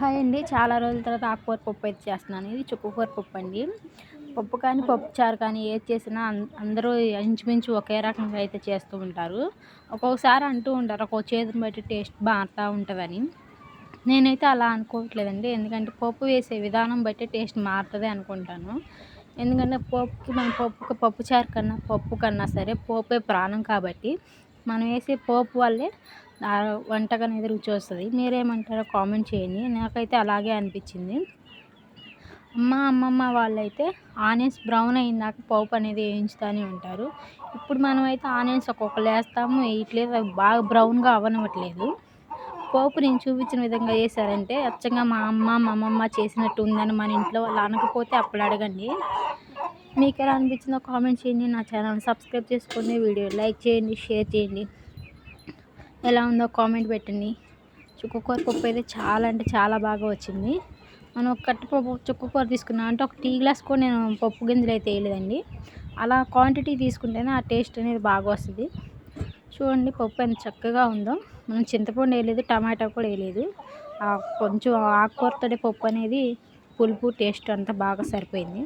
Hi అండి. చాలా రోజుల తర్వాత ఆకుకూర పప్పు అయితే చేస్తున్నాను. ఇది చుక్కుకూర పప్పు అండి. పప్పు కానీ పప్పు చారు కానీ ఏది చేసినా అందరూ ఇంచుమించు ఒకే రకంగా అయితే చేస్తూ ఉంటారు. ఒక్కొక్కసారి అంటూ ఉంటారు ఒక్కొక్క చేతిని బట్టి టేస్ట్ మారుతూ ఉంటుందని. నేనైతే అలా అనుకోవట్లేదండి. ఎందుకంటే పప్పు వేసే విధానం బట్టి టేస్ట్ మారుతుంది అనుకుంటాను. ఎందుకంటే పప్పుకి మన పప్పుకి పప్పు చారు కన్నా పప్పు కన్నా సరే పోపే ప్రాణం కాబట్టి మనం వేసే పోపు వల్లే వంటకు అనేది రుచి వస్తుంది. మీరేమంటారో కామెంట్ చేయండి. నాకైతే అలాగే అనిపించింది. అమ్మ అమ్మమ్మ వాళ్ళైతే ఆనియన్స్ బ్రౌన్ అయిందాక పోపు అనేది వేయించుతూనే ఉంటారు. ఇప్పుడు మనమైతే ఆనియన్స్ ఒక్కొక్కరు వేస్తాము. వేయట్లేదు అవి బాగా బ్రౌన్గా అవ్వనివ్వట్లేదు. పోపు నేను చూపించిన విధంగా చేశారంటే అచ్చంగా మా అమ్మ మా అమ్మమ్మ చేసినట్టు ఉందని మన ఇంట్లో వాళ్ళు అనకపోతే అప్పుడు అడగండి. మీకు ఎలా అనిపించిందో కామెంట్ చేయండి నా ఛానల్ సబ్స్క్రైబ్ చేసుకోండి వీడియో లైక్ చేయండి షేర్ చేయండి. ఎలా ఉందో కామెంట్ పెట్టండి. చుక్కకూర పప్పు అయితే చాలా అంటే చాలా బాగా వచ్చింది. మనం ఒక కట్ట పప్పు చుక్కకూర తీసుకున్నాం అంటే ఒక టీ గ్లాస్ కూడా నేను పప్పు గింజలు అయితే వేయలేదండి. అలా క్వాంటిటీ తీసుకుంటేనే ఆ టేస్ట్ అనేది బాగా వస్తుంది. చూడండి పప్పు ఎంత చక్కగా ఉందో. మనం చింతపండు వేయలేదు టమాటా కూడా వేయలేదు. కొంచెం ఆకుకూరతోటి పప్పు అనేది పులుపు టేస్ట్ అంతా బాగా సరిపోయింది.